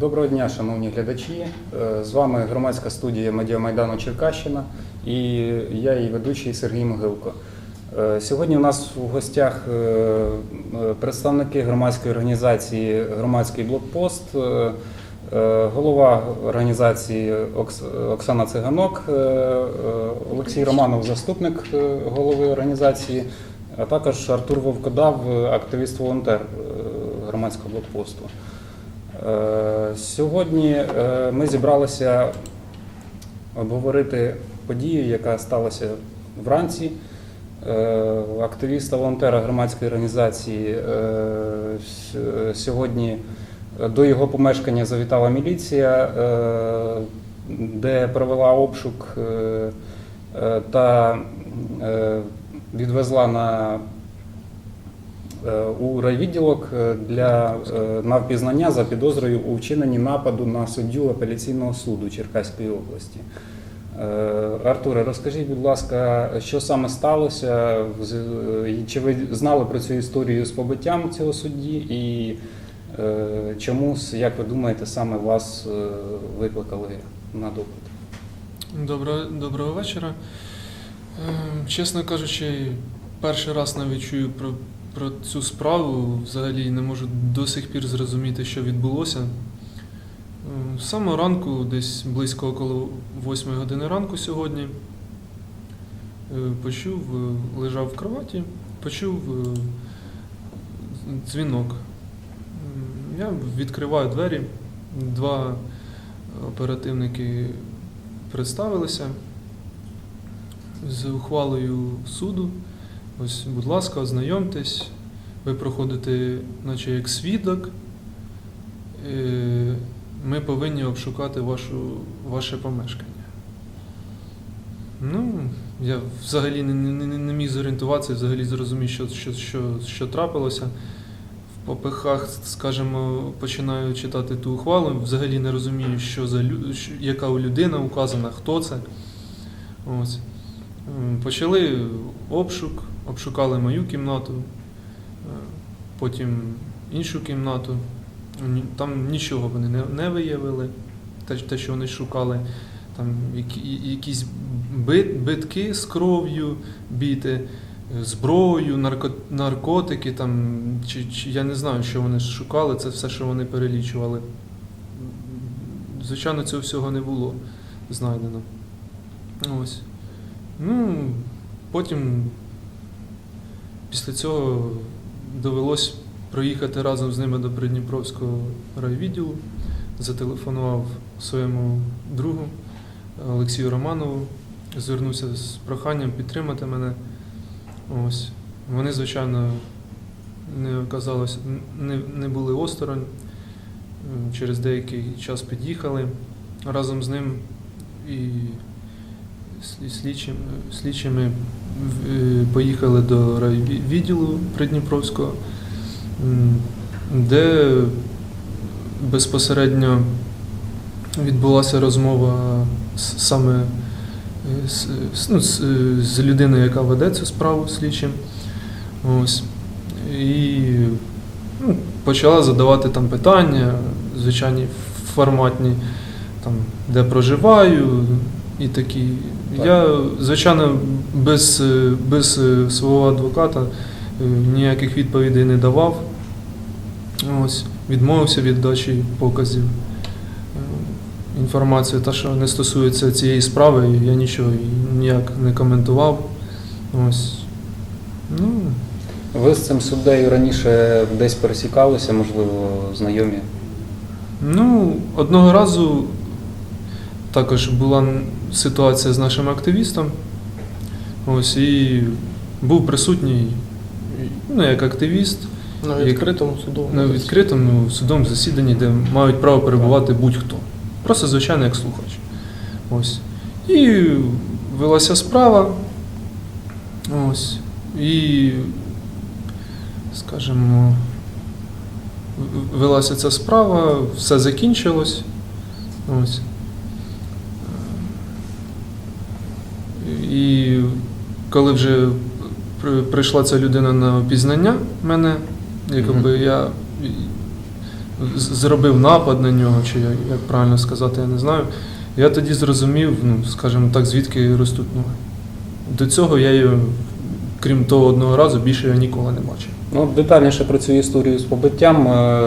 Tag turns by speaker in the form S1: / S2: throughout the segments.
S1: Доброго дня, шановні глядачі. Е, З вами громадська студія Медіамайдану Черкащина і я її ведучий Сергій Могилко. Е, Сьогодні у нас в гостях е, представники громадської організації Громадський блокпост, голова організації Оксана Циганок, Олексій Романов, заступник голови організації, а також Артур Вовкодав, активіст-волонтер громадського блокпосту. Е, Сьогодні е, ми зібралися обговорити подію, яка сталася вранці. Е, Активіста волонтера громадської організації сьогодні до його помешкання завітала міліція, де провела обшук та відвезла на у райвідділок е, для е, на впізнання за підозрою у вчиненні нападу на суддю апеляційного суду Черкаської області. Е, Артуре, розкажіть, будь ласка, що саме сталося? Е, Чи ви знали про цю історію з побиттям цього судді? І е, чому, як ви думаєте, саме вас е, викликали на допит?
S2: Доброго, доброго вечора. Ем, Чесно кажучи, перший раз навіть чую про, про цю справу. Взагалі не можу до сих пір зрозуміти, що відбулося. З самого ранку, десь близько около 8 години ранку сьогодні, е, почув, е, лежав в кроваті, почув е, дзвінок. Я відкриваю двері, два оперативники представилися з ухвалою суду. Ось, будь ласка, ознайомтесь. Ви проходите, наче як свідок. Е, Ми повинні обшукати вашу, ваше помешкання. Ну, я взагалі не, не, не- міг зорієнтуватися, взагалі зрозумів, що, що, що, що трапилося. В попихах, скажімо, починаю читати ту ухвалу, взагалі не розумію, що за що- яка у людина указана, хто це. Ось. Почали обшук, обшукали мою кімнату, е, потім іншу кімнату. Там нічого вони не, виявили, те, що вони шукали. Там якісь бит, битки з кров'ю біти, е, зброю, нарко, наркотики, там, чи, чи я не знаю, що вони шукали, це все, що вони перелічували. Звичайно, цього всього не було знайдено. Ось. Ну, потім після цього довелось проїхати разом з ними до Придніпровського райвідділу. Зателефонував своєму другу Олексію Романову, звернувся з проханням підтримати мене. Ось. Вони, звичайно, не оказалось, не, не були осторонь. Через деякий час під'їхали разом з ним і с- і слідчим, слідчими е, поїхали до райвідділу Придніпровського, де безпосередньо відбулася розмова саме е, ну, з, е, з людиною, яка веде цю справу слідчим. Ось. І ну, почала задавати там питання, звичайні форматні, там, де проживаю і такі.
S1: Так.
S2: Я, звичайно, без, без е, свого адвоката е, ніяких відповідей не давав. Ось, відмовився від дачі показів. Е, Інформацію, та, що не стосується цієї справи, я нічого ніяк не коментував. Ось. Ну,
S1: Ви з цим суддею раніше десь пересікалися, можливо, знайомі?
S2: Ну, одного разу також була ситуація з нашим активістом. Ось і був присутній, ну, як активіст
S3: На відкритому судовому.
S2: на відкритому судовому засіданні, де мають право перебувати будь-хто. Просто звичайно як слухач. Ось. І велася справа. Ось. І, скажімо, велася ця справа, все закінчилось. Ось. І коли вже прийшла ця людина на опізнання мене, якби я зробив напад на нього, чи як, правильно сказати, я не знаю. Я тоді зрозумів, ну, скажімо так, звідки ростуть ноги. До цього я її, крім того одного разу, більше я ніколи не бачив.
S1: Ну, детальніше про цю історію з побиттям е,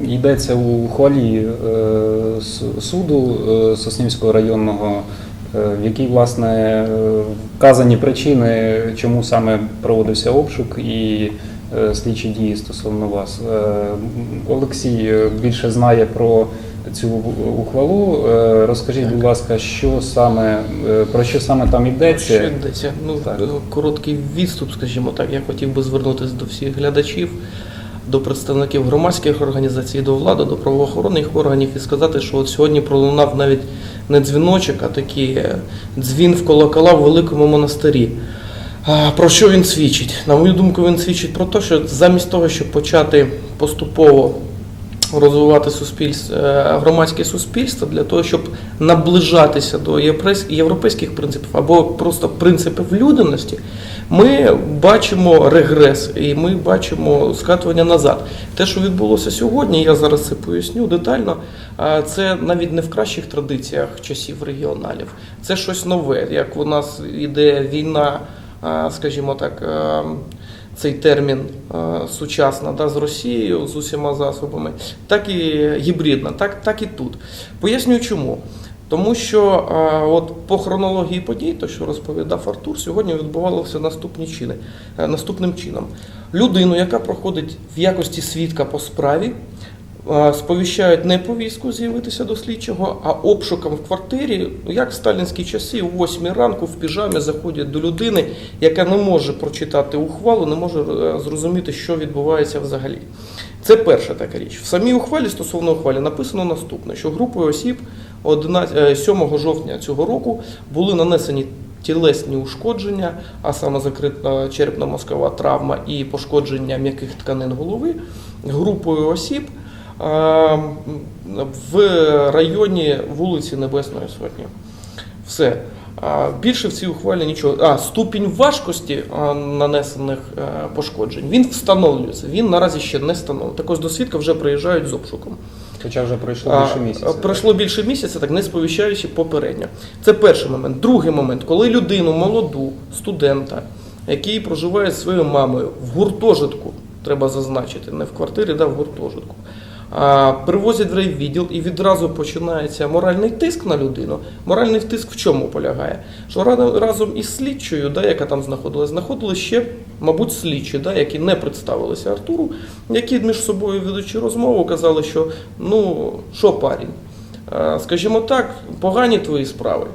S1: йдеться у хвалі е, суду е, Соснівського районного, в якій, власне, е, вказані причини, чому саме проводився обшук і е, слідчі дії стосовно вас. Е, Олексій е, більше знає про цю ухвалу. Е, Розкажіть, будь ласка, що саме, е, про що саме там
S3: Що
S1: йдеться?
S3: йдеться? Ну,
S1: Так.
S3: е, короткий відступ, скажімо так. Я хотів би звернутися до всіх глядачів, до представників громадських організацій, до влади, до правоохоронних органів і сказати, що от сьогодні пролунав навіть не дзвіночок, а такий е, дзвін в колокола в великому монастирі. Про що він свідчить? На мою думку, він свідчить про те, що замість того, щоб почати поступово розвивати суспільство, е, громадське суспільство для того, щоб наближатися до європейсь- європейських принципів або просто принципів людяності, ми бачимо регрес і ми бачимо скатування назад. Те, що відбулося сьогодні, я зараз це поясню детально. Це навіть не в кращих традиціях часів регіоналів. Це щось нове. Як у нас іде війна, скажімо так. Цей термін е, сучасна да, з Росією, з усіма засобами, так і гібридна, так, так і тут. Пояснюю чому. Тому що е, от по хронології подій, то що розповідав Артур, сьогодні відбувалося наступні чини, е, наступним чином. Людину, яка проходить в якості свідка по справі, сповіщають не повістку з'явитися до слідчого, а обшуком в квартирі, як в сталінські часи, о 8 ранку в піжамі заходять до людини, яка не може прочитати ухвалу, не може е, зрозуміти, що відбувається взагалі. Це перша така річ. В самій ухвалі стосовно ухвалі написано наступне: що групою осіб 11 е, 7 жовтня цього року були нанесені тілесні ушкодження, а саме закрита черепно-мозкова травма і пошкодження м'яких тканин голови групою осіб е, в районі вулиці Небесної Сотні. Все. Більше в цій ухвалі нічого. А ступінь важкості нанесених е, пошкоджень він встановлюється. Він наразі ще не встановлений. Також до свідка вже приїжджають з обшуком.
S1: Хоча вже пройшло більше місяця.
S3: Пройшло більше місяця, так не сповіщаючи попередньо. Це перший момент. Другий момент, коли людину, молоду, студента, який проживає зі своєю мамою в гуртожитку, треба зазначити, не в квартирі, да, в гуртожитку. Привозять в райвідділ і відразу починається моральний тиск на людину. Моральний тиск в чому полягає? Що разом- із слідчою, да, яка там знаходилась, знаходились ще, мабуть, слідчі, да, які не представилися Артуру, які між собою ведучи розмову, казали, що ну що парень, е, скажімо так, погані твої справи.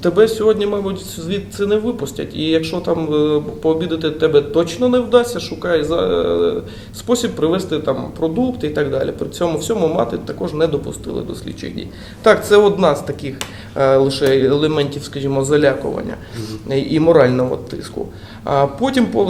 S3: Тебе сьогодні, мабуть, звідси не випустять. І якщо там е, пообідати тебе точно не вдасться, шукай за е, спосіб привезти там продукти і так далі. При цьому всьому мати також не допустили до слідчих дій. Так, це одна з таких е, лише елементів, скажімо, залякування і- морального тиску. А потім по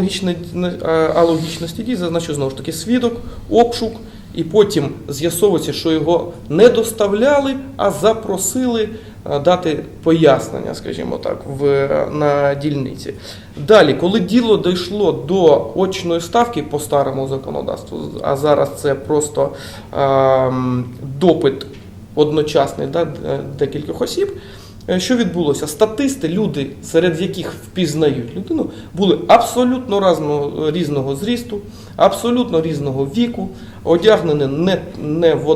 S3: логічності дій зазначу знову ж таки свідок, обшук, і потім з'ясовується, що його не доставляли, а запросили е, дати пояснення, скажімо так, в, на дільниці. Далі, коли діло дійшло до очної ставки по старому законодавству, а зараз це просто ем, допит одночасний да, декількох осіб. Е, Що відбулося? Статисти, люди, серед яких впізнають людину, були абсолютно разного, різного зрісту, абсолютно різного віку, одягнені не, не в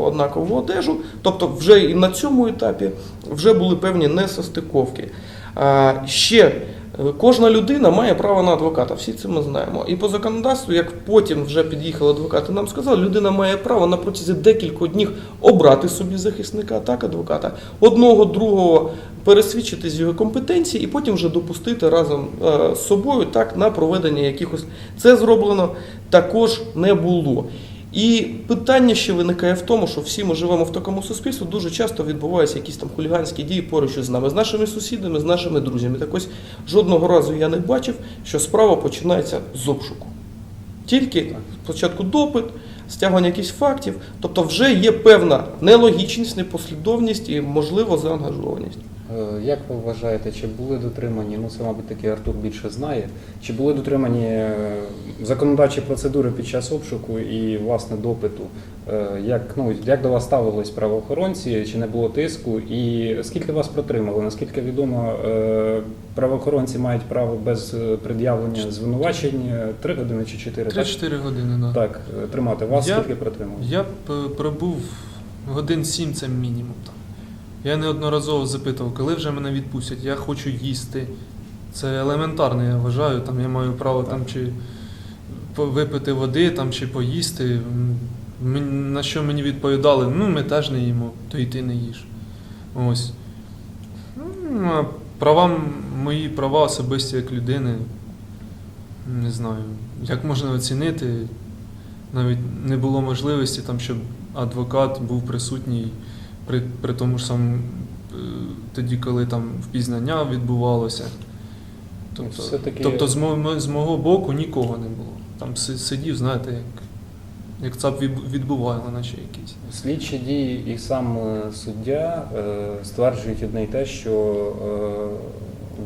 S3: однакову одежу. Тобто, вже і на цьому етапі вже були певні несостиковки. Ще кожна людина має право на адвоката, всі це ми знаємо. І по законодавству, як потім вже під'їхали адвокати, нам сказали, людина має право на протязі декількох днів обрати собі захисника, так, адвоката, одного, другого пересвідчити з його компетенції і потім вже допустити разом е, з собою так на проведення якихось. Це зроблено також не було. І питання ще виникає в тому, що всі ми живемо в такому суспільстві, дуже часто відбуваються якісь там хуліганські дії поруч із нами, з нашими сусідами, з нашими друзями. Так ось жодного разу я не бачив, що справа починається з обшуку. Тільки спочатку допит, стягування якихось фактів, тобто вже є певна нелогічність, непослідовність і, можливо, заангажованість.
S1: Е, Як ви вважаєте, чи були дотримані, ну це, мабуть, таки Артур більше знає, чи були дотримані е, законодавчі процедури під час обшуку і власне допиту? Е, Як, ну, як до вас ставились правоохоронці, чи не було тиску? І скільки вас протримали? Наскільки відомо, правоохоронці мають право без пред'явлення звинувачень е, три години чи чотири? так?
S2: 3-4 години, да.
S1: Так, тримати. Вас
S2: Я-
S1: скільки протримали?
S2: Я пробув годин 7 це мінімум там. Я неодноразово запитував, коли вже мене відпустять, я хочу їсти. Це елементарно, я вважаю. Там я маю право там чи випити води, там, чи поїсти. На що мені відповідали, ну ми теж не їмо, то і ти не їж. Ось. Ну, Права, мої права особисті як людини. Не знаю, як можна оцінити. Навіть не було можливості, там, щоб адвокат був присутній при, при тому ж самому е, тоді, коли там впізнання відбувалося. Тобто,
S1: Все-таки-
S2: тобто з, мого, з мого боку нікого не було. Там сидів, знаєте, як, як ЦАП від- відбувало, наче якийсь.
S1: Слідчі дії і сам е, суддя е, стверджують одне й те, що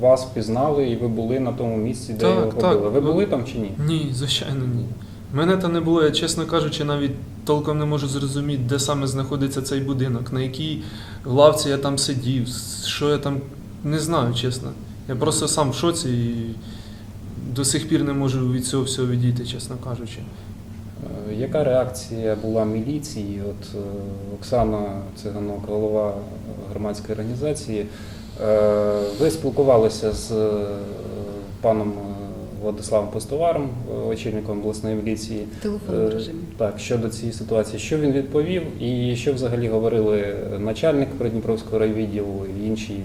S1: вас пізнали і ви були на тому місці, де
S2: Так,
S1: його
S2: так.
S1: побили. Ви були там чи ні?
S2: Ні, звичайно, ні. Мене там не було, я, чесно кажучи, навіть толком не можу зрозуміти, де саме знаходиться цей будинок, на якій лавці я там сидів, що я там не знаю, чесно. Я просто сам в шоці і до сих пір не можу від цього всього відійти, чесно кажучи.
S1: Е, Яка реакція була міліції? От е, Оксана Циганок, голова громадської організації. Е, Ви спілкувалися з паном Владиславом Постоваром, очільником обласної міліції.
S4: Телефонному
S1: Е,
S4: режимі.
S1: Так, щодо цієї ситуації, що він відповів, і що взагалі говорили начальник Придніпровського райвідділу і інші,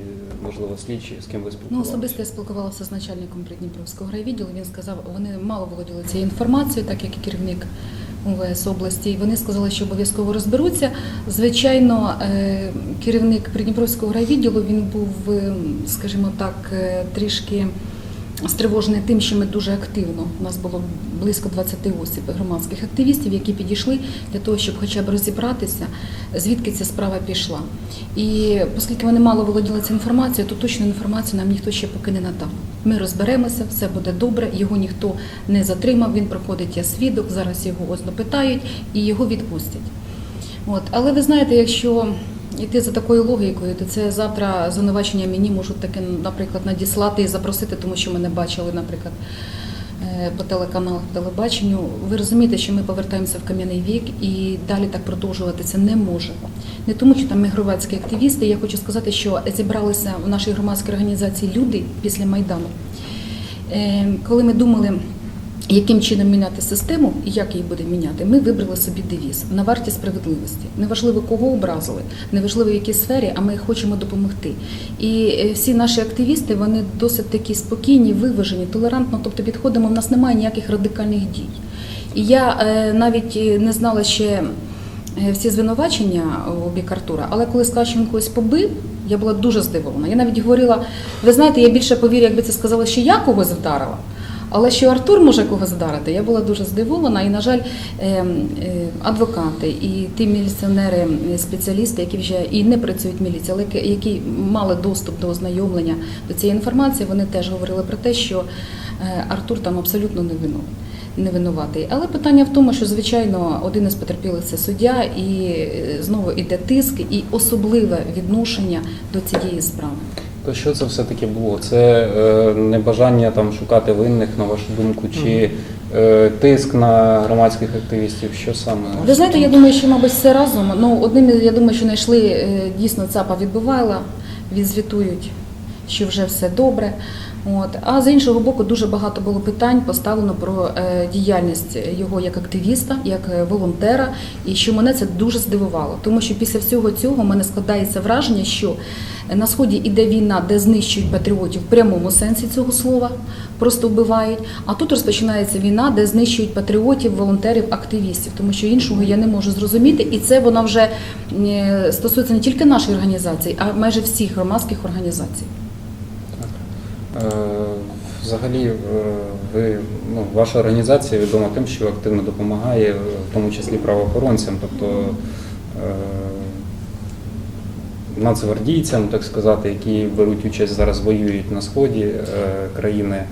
S1: можливо, слідчі, з ким ви
S4: Ну, особисто я спілкувалася з начальником Придніпровського райвідділу. Він сказав, вони мало володіли цією інформацією, так як і керівник УВС області. І вони сказали, що обов'язково розберуться. Звичайно, е, керівник Придніпровського райвідділу він був, е, скажімо так, е, трішки. Стривожений тим, що ми дуже активно. У нас було близько 20 осіб громадських активістів, які підійшли для того, щоб хоча б розібратися, звідки ця справа пішла. І оскільки вони мало володіли цією інформацією, то точну інформацію нам ніхто ще поки не надав. Ми розберемося, все буде добре. Його ніхто не затримав. Він проходить як свідок. Зараз його ось допитають і його відпустять. От, але ви знаєте, якщо йти за такою логікою, то це завтра звинувачення мені можуть таке, наприклад, надіслати і запросити, тому що ми не бачили, наприклад, е, по телеканалах, по телебаченню. Ви розумієте, що ми повертаємося в кам'яний вік і далі так продовжуватися не може. Не тому, що там ми громадські активісти. Я хочу сказати, що зібралися в нашій громадській організації люди після Майдану. Е, Коли ми думали, яким чином міняти систему і як її буде міняти, ми вибрали собі девіз на варті справедливості. Неважливо, кого образили, неважливо в якій сфері, а ми хочемо допомогти. І е, всі наші активісти вони досить такі спокійні, виважені, толерантно, тобто підходимо. У нас немає ніяких радикальних дій. І я е, навіть е, не знала ще всі звинувачення у бік Артура, але коли сказав, що він когось побив, я була дуже здивована. Я навіть говорила: ви знаєте, я більше повірю, якби це сказали, що я когось вдарила. Але що Артур може когось вдарити, я була дуже здивована. І, на жаль, е, е, адвокати і ті міліціонери, спеціалісти, які вже і не працюють в міліції, але які- мали доступ до ознайомлення до цієї інформації, вони теж говорили про те, що е, Артур там абсолютно не винен. Не винуватий. Але питання в тому, що звичайно один із потерпілих це суддя, і е, знову іде тиск і особливе відношення до цієї справи.
S1: То що це все-таки було? Це е, небажання там шукати винних, на вашу думку, чи е, тиск на громадських активістів? Що саме?
S4: Ви знаєте, я думаю, що, мабуть, все разом. Ну, одним, я думаю, що знайшли е, дійсно ЦАПа відбувала, відзвітують, що вже все добре. От. А з іншого боку, дуже багато було питань поставлено про е, діяльність його як активіста, як е, волонтера, і що мене це дуже здивувало. Тому що після всього цього мене складається враження, що на сході іде війна, де знищують патріотів в прямому сенсі цього слова, просто вбивають. А тут розпочинається війна, де знищують патріотів, волонтерів, активістів, тому що іншого я не можу зрозуміти. І це вона вже е, стосується не тільки нашої організації, а майже всіх громадських організацій.
S1: Е, Взагалі, е, ви ну, ваша організація відома тим, що активно допомагає, е, в тому числі правоохоронцям. Тобто, нацгвардійцям, так сказати, які беруть участь зараз, воюють на сході країни.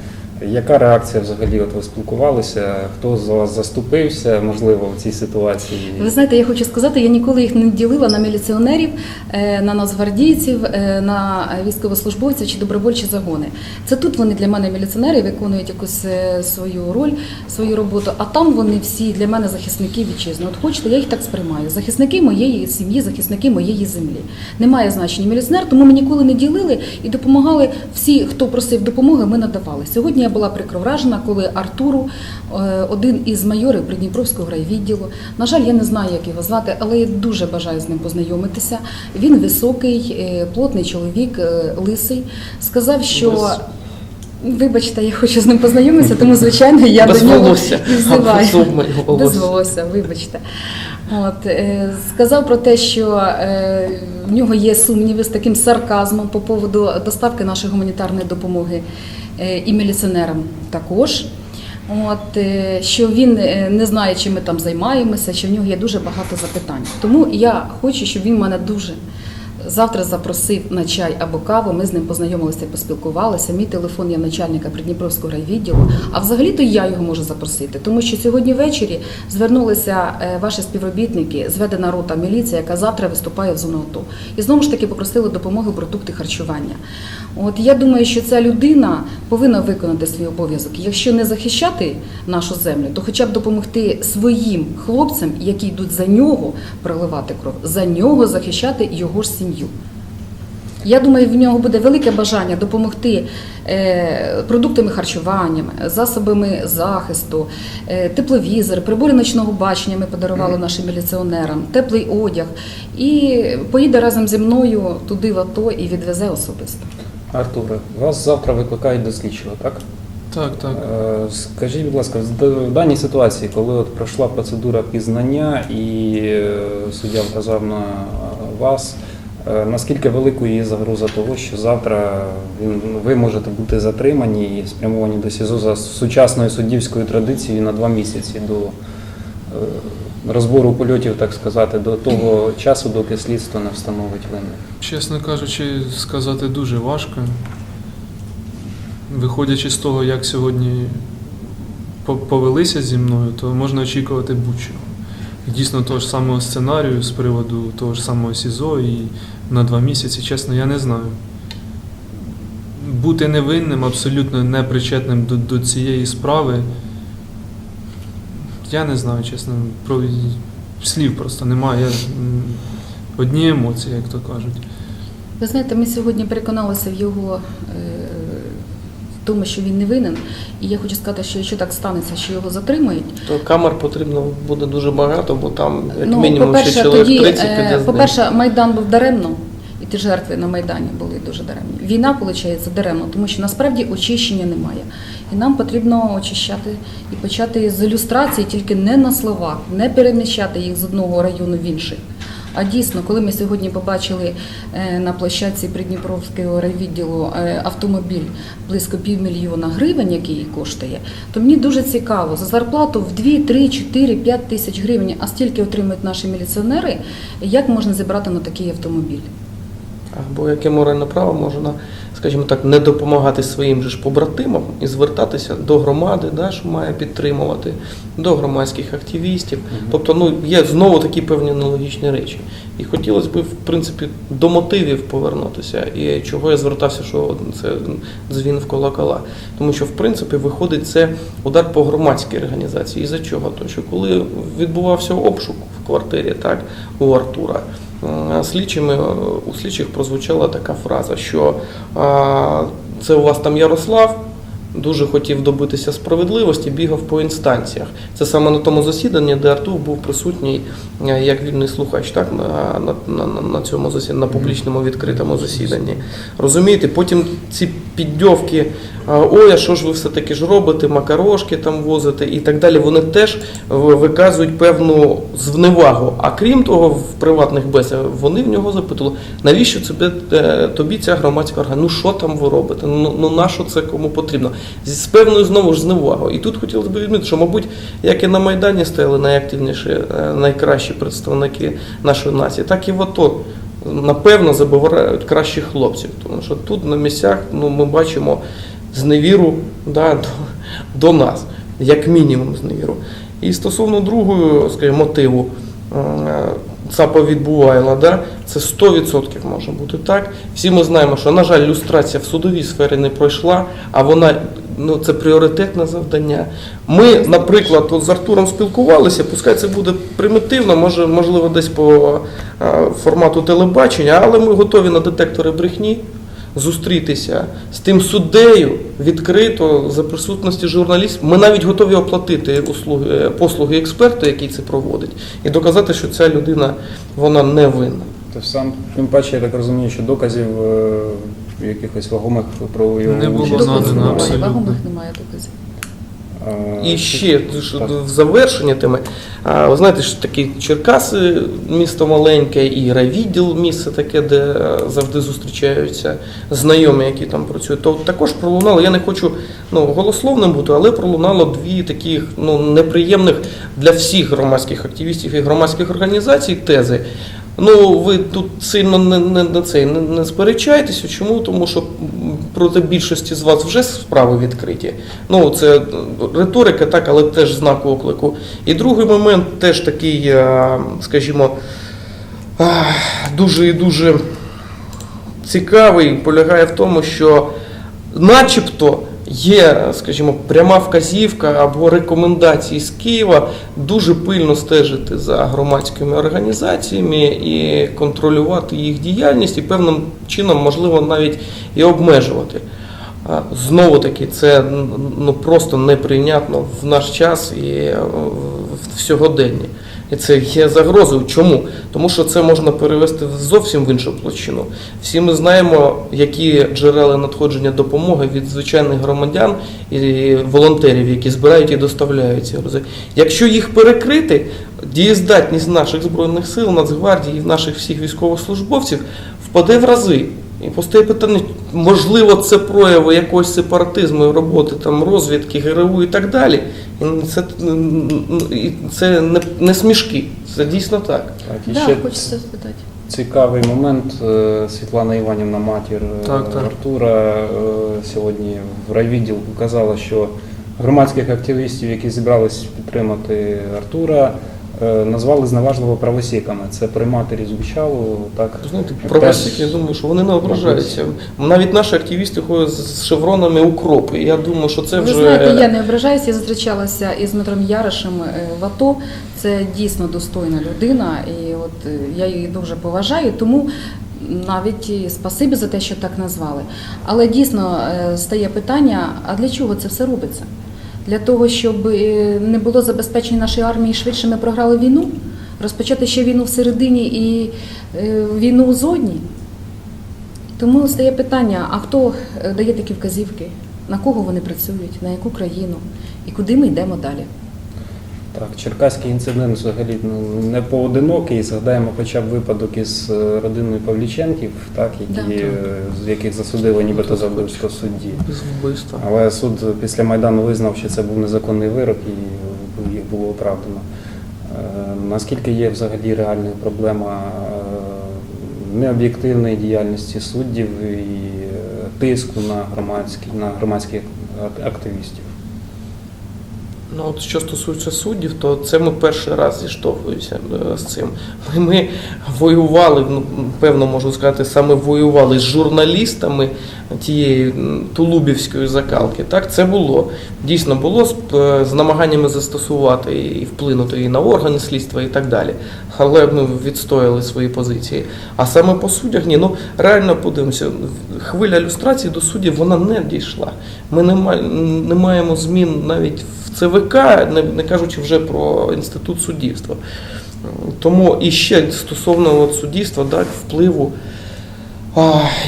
S1: Яка реакція взагалі? От ви спілкувалися? Хто за вас заступився, можливо, в цій ситуації?
S4: Ви знаєте, я хочу сказати, я ніколи їх не ділила на міліціонерів, е, на нацгвардійців, е, на військовослужбовців чи добровольчі загони. Це тут вони для мене міліціонери виконують якусь е, свою роль, свою роботу. А там вони всі для мене захисники вітчизни. От хочете, я їх так сприймаю. Захисники моєї сім'ї, захисники моєї землі. Немає значення міліціонер, тому ми ніколи не ділили і допомагали всі, хто просив допомоги, ми надавали. Сьогодні я була прикро вражена, коли Артуру, е, один із майорів Придніпровського райвідділу, на жаль, я не знаю, як його звати, але я дуже бажаю з ним познайомитися. Він високий, е, плотний чоловік, е, лисий. Сказав, що. Вибачте, я хочу з ним познайомитися, тому звичайно я
S3: Без
S4: до нього
S3: волосся.
S4: і взиваю.
S3: Без волосся.
S4: Вибачте. От, сказав про те, що в нього є сумніви з таким сарказмом по поводу доставки нашої гуманітарної допомоги і міліціонерам також. От, е, що він е, не знає, чим ми там займаємося, що в нього є дуже багато запитань. Тому я хочу, щоб він мене дуже завтра запросив на чай або каву. Ми з ним познайомилися, поспілкувалися. Мій телефон є начальника Придніпровського райвідділу. А взагалі-то я його можу запросити, тому що сьогодні ввечері звернулися е, ваші співробітники, зведена рота міліція, яка завтра виступає в зону АТО. І знову ж таки попросили допомоги продукти харчування. От я думаю, що ця людина повинна виконати свій обов'язок. Якщо не захищати нашу землю, то хоча б допомогти своїм хлопцям, які йдуть за нього проливати кров, за нього захищати його ж сім'ю. Я думаю, в нього буде велике бажання допомогти е, продуктами харчування, засобами захисту, е, тепловізор, прибори ночного бачення ми подарували нашим міліціонерам, теплий одяг. І поїде разом зі мною туди в АТО і відвезе особисто.
S1: Артуре, вас завтра викликають до слідчого, так?
S2: Так, так.
S1: Е, Скажіть, будь ласка, в даній ситуації, коли от пройшла процедура пізнання і суддя вказав на вас, наскільки великою є загроза того, що завтра ви можете бути затримані і спрямовані до СІЗО за сучасною суддівською традицією на два місяці до е, розбору польотів, так сказати, до того часу, доки слідство не встановить винних?
S2: Чесно кажучи, сказати дуже важко. Виходячи з того, як сьогодні повелися зі мною, то можна очікувати будь-чого. Дійсно того ж самого сценарію з приводу того ж самого СІЗО і на два місяці, чесно, я не знаю. Бути невинним, абсолютно непричетним до, до цієї справи. Я не знаю, чесно, про слів просто немає. Одні емоції, як то кажуть.
S4: Ви знаєте, ми сьогодні переконалися в його е, тому, що він не винен. І я хочу сказати, що якщо так станеться, що його затримають,
S3: То камер потрібно буде дуже багато, бо там як
S4: ну,
S3: мінімум
S4: по-перше,
S3: чоловік
S4: тоді,
S3: 30
S4: е,
S3: піде
S4: по-перше, Майдан був даремно, і ті жертви на Майдані були дуже даремні. Війна, виходить, даремно, тому що насправді очищення немає. І нам потрібно очищати і почати з ілюстрації, тільки не на словах, не переміщати їх з одного району в інший. А дійсно, коли ми сьогодні побачили е, на площадці Придніпровського райвідділу е, автомобіль близько півмільйона гривень, який коштує, то мені дуже цікаво за зарплату в 2, 3, 4, 5 тисяч гривень, а стільки отримують наші міліціонери, як можна зібрати на такий автомобіль?
S3: Або яке моральне право можна, скажімо так, не допомагати своїм же ж побратимам і звертатися до громади, да, що має підтримувати, до громадських активістів. Тобто, ну є знову такі певні аналогічні речі. І хотілося б, в принципі, до мотивів повернутися. І чого я звертався, що це дзвін в колокола. Тому що, в принципі, виходить це удар по громадській організації. І за чого? Тому що коли відбувався обшук в квартирі, так, у Артура. Е, Слідчими е, у слідчих прозвучала така фраза, що а, це у вас там Ярослав. Дуже хотів добитися справедливості, бігав по інстанціях. Це саме на тому засіданні, де Артур був присутній е, як вільний слухач, так на, на, на, на цьому засіданні, на публічному відкритому засіданні. Розумієте, потім ці піддьовки, ой, а що ж ви все таки ж робите, макарошки там возите і так далі. Вони теж виказують певну зневагу. А крім того, в приватних бесідах вони в нього запитували, навіщо це е, тобі ця громадська організація? Ну що там ви робите? Ну, ну на що це кому потрібно? З з певною знову ж зневагою. І тут хотілося б відмітити, що, мабуть, як і на Майдані стояли найактивніші, е, найкращі представники нашої нації, так і в АТО напевно забирають кращих хлопців. Тому що тут на місцях ну, ми бачимо зневіру да, до, до нас, як мінімум зневіру. І стосовно другого, скажімо, мотиву. е, ЦАПа відбувайла, да? це 100% може бути так. Всі ми знаємо, що, на жаль, люстрація в судовій сфері не пройшла, а вона ну, це пріоритетне завдання. Ми, наприклад, от з Артуром спілкувалися, пускай це буде примітивно, може, можливо, десь по формату телебачення, але ми готові на детектори брехні зустрітися з тим суддею відкрито за присутності журналістів. Ми навіть готові оплатити услуги, е, послуги експерта, який це проводить, і доказати, що ця людина вона не винна.
S1: Тобто сам, тим паче, я так розумію, що доказів е, якихось вагомих про
S2: Не було
S1: участь
S2: надано,
S1: немає.
S2: абсолютно.
S4: вагомих немає доказів.
S3: І ще в завершення теми, а, ви знаєте, що такі Черкаси, місто маленьке, і райвідділ місце таке, де е, завжди зустрічаються знайомі, які там працюють. То також пролунало, я не хочу ну, голословним бути, але пролунало дві таких ну, неприємних для всіх громадських активістів і громадських організацій тези. Ну, ви тут сильно не, не, не, цей, не, не сперечайтеся. Чому? Тому що проти більшості з вас вже справи відкриті. Ну, це риторика, так, але теж знак оклику. І другий момент теж такий, е, скажімо, е, дуже і дуже цікавий, полягає в тому, що начебто є, скажімо, пряма вказівка або рекомендації з Києва дуже пильно стежити за громадськими організаціями і контролювати їх діяльність і певним чином, можливо, навіть і обмежувати. Знову таки, це ну, просто неприйнятно в наш час і е, в сьогоденні. І це є загрозою. Чому? Тому що це можна перевести зовсім в іншу площину. Всі ми знаємо, які джерела надходження допомоги від звичайних громадян і волонтерів, які збирають і доставляють ці рози. Якщо їх перекрити, дієздатність наших збройних сил, Нацгвардії і наших всіх військовослужбовців впаде в рази. І постає питання, можливо, це прояви якогось сепаратизму роботи там розвідки, ГРУ і так далі. І це, і це не, не смішки, це дійсно так.
S1: Так, і
S4: Да,
S1: ще
S4: хочеться спитати.
S1: цікавий момент. Е, Світлана Іванівна, матір е,
S2: Так, так.
S1: Артура, е, сьогодні в райвідділ казала, що громадських активістів, які зібрались підтримати Артура, назвали зневажливо правосіками. Це при матері звучало так.
S3: Знаєте, правосік, я думаю, що вони не ображаються. Навіть наші активісти ходять з шевронами укропи. Я думаю, що це
S4: Ви
S3: вже
S4: знаєте, я не ображаюся, я зустрічалася із Дмитром Ярошем е, в АТО. Це дійсно достойна людина, і от е, я її дуже поважаю, тому навіть і спасибі за те, що так назвали. Але дійсно е, стає питання: а для чого це все робиться? Для того, щоб е, не було забезпечення нашої армії швидше ми програли війну, розпочати ще війну всередині і е, війну у зоні. Тому стає питання: а хто е, дає такі вказівки? На кого вони працюють, на яку країну і куди ми йдемо далі?
S1: Так, черкаський інцидент взагалі ну, не поодинокий. Згадаємо хоча б випадок із е, родиною Павліченків, так, які,
S4: Да.
S1: е, з яких засудили нібито за вбивство судді.
S3: без вбивства.
S1: Але суд після Майдану визнав, що це був незаконний вирок і їх було оправдано. Е, Наскільки є взагалі реальна проблема е, необ'єктивної діяльності суддів і е, тиску на громадські, на громадських активістів?
S3: Ну, от що стосується суддів, то це ми перший раз зіштовхуємося е, з цим. Ми, ми воювали, ну, певно можу сказати, саме воювали з журналістами тієї тулубівської закалки. Так, це було. Дійсно було з, е, з намаганнями застосувати і вплинути і на органи слідства, і так далі. Але ми відстояли свої позиції. А саме по суддях, ні, ну реально подивимося, хвиля люстрації до суддів вона не дійшла. Ми не, ма- не маємо змін навіть в ЦВК, не, не кажучи вже про інститут суддівства. Тому і ще стосовно от суддівства, так, впливу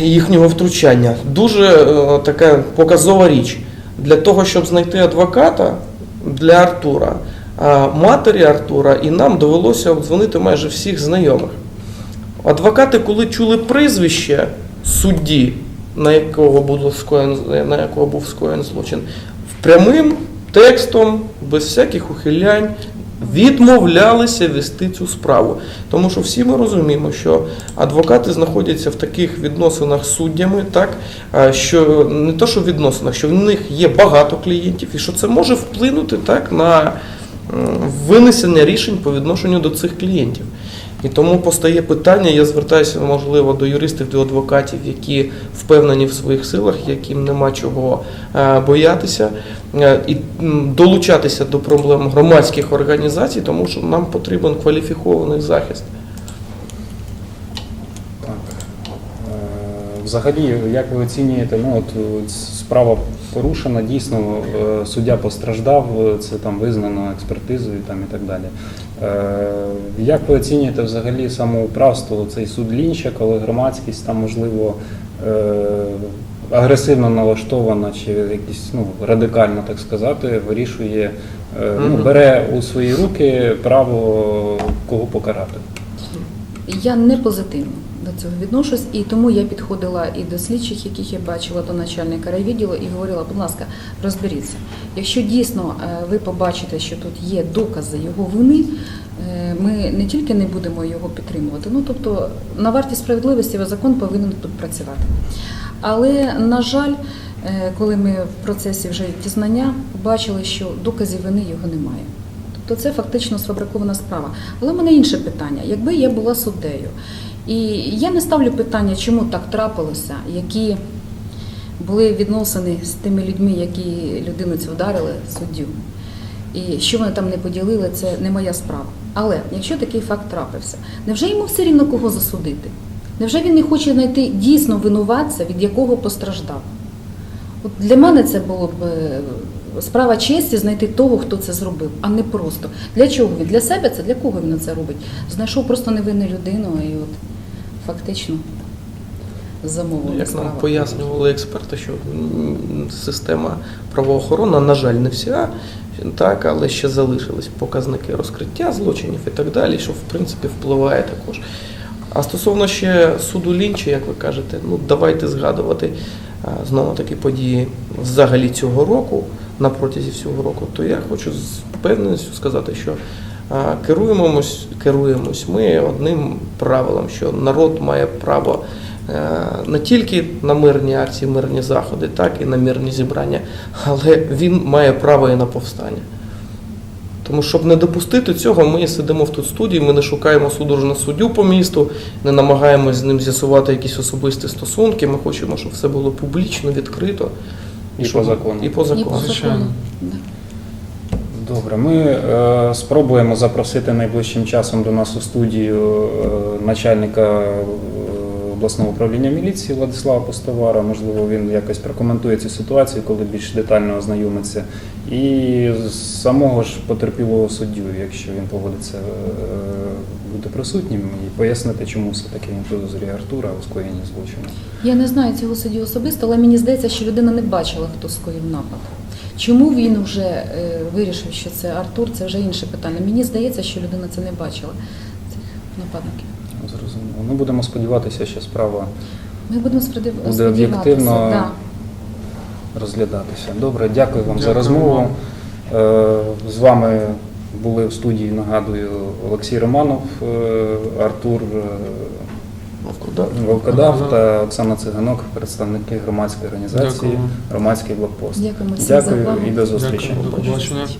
S3: їхнього втручання. Дуже е, така показова річ. Для того, щоб знайти адвоката для Артура, а, матері Артура, і нам довелося обдзвонити майже всіх знайомих. Адвокати, коли чули прізвище судді, на якого було скоєн, на якого був скоєн злочин, прямим текстом, без всяких ухилянь, відмовлялися вести цю справу. Тому що всі ми розуміємо, що адвокати знаходяться в таких відносинах з суддями, так що не то, що в відносинах, що в них є багато клієнтів, і що це може вплинути так на винесення рішень по відношенню до цих клієнтів. І тому постає питання, я звертаюся, можливо, до юристів, до адвокатів, які впевнені в своїх силах, яким нема чого е, боятися, е, і долучатися до проблем громадських організацій, тому що нам потрібен кваліфікований захист.
S1: Е, Взагалі, як ви оцінюєте, ну от справа порушена, дійсно суддя постраждав, це там визнано експертизою там, і так далі. Е, Як ви оцінюєте взагалі самоуправство, цей суд Лінча, коли громадськість там можливо е, агресивно налаштована чи якісь ну, радикально так сказати, вирішує, е, ну, бере у свої руки право кого покарати?
S4: Я не позитивно до цього відношусь, і тому я підходила і до слідчих, яких я бачила, до начальника райвідділу, і говорила, будь ласка, розберіться. Якщо дійсно е, ви побачите, що тут є докази його вини, е, ми не тільки не будемо його підтримувати, ну тобто на варті справедливості закон повинен тут працювати. Але на жаль, е, коли ми в процесі вже дізнання побачили, що доказів вини його немає. Тобто це фактично сфабрикована справа. Але в мене інше питання. Якби я була суддею, і я не ставлю питання, чому так трапилося, які були відносини з тими людьми, які людину цю вдарили, суддю. І що вони там не поділили, це не моя справа. Але якщо такий факт трапився, невже йому все рівно кого засудити? Невже він не хоче знайти дійсно винуватця, від якого постраждав? От для мене це було б е, справа честі знайти того, хто це зробив, а не просто. Для чого він? Для себе це? Для кого він це робить? Знайшов просто невинну людину і от фактично замовив
S3: Як нам пояснювали експерти, що система правоохоронна, на жаль, не вся, так, але ще залишились показники розкриття злочинів і так далі, що в принципі впливає також. А стосовно ще суду Лінча, як ви кажете, ну давайте згадувати знову таки події взагалі цього року, на протязі всього року, то я хочу з впевненістю сказати, що керуємось, керуємось ми одним правилом, що народ має право е, не тільки на мирні акції, мирні заходи, так і на мирні зібрання, але він має право і на повстання. Тому щоб не допустити цього, ми сидимо в тут студії, ми не шукаємо судорожно суддю по місту, не намагаємось з ним з'ясувати якісь особисті стосунки. Ми хочемо, щоб все було публічно, відкрито.
S1: І
S3: щоб-
S1: по закону.
S3: І по
S4: І по закону.
S1: Добре, ми е, спробуємо запросити найближчим часом до нас у студію е, начальника е, обласного управління міліції Владислава Постовара. Можливо, він якось прокоментує цю ситуацію, коли більш детально ознайомиться. І самого ж потерпілого суддю, якщо він погодиться е, бути присутнім, і пояснити, чому все-таки він підозрює Артура у скоєнні злочину.
S4: Я не знаю цього судді особисто, але мені здається, що людина не бачила, хто скоїв напад. Чому він вже е, вирішив, що це Артур, це вже інше питання. Мені здається, що людина це не бачила, цих нападників.
S1: Зрозуміло. Ми будемо сподіватися, що справа
S4: Ми будемо сподів-
S1: Буде об'єктивно
S4: Да.
S1: розглядатися. Добре, дякую вам за розмову. Е, З вами були в студії, нагадую, Олексій Романов, е, Артур
S3: Вовкодав.
S1: Волкодав та Оксана Циганок, представники громадської організації
S2: Дякую.
S1: Громадський блокпост. Дякую,
S4: Дякую
S1: і до зустрічі.
S2: Дякую, до побачення.
S4: зустрічі.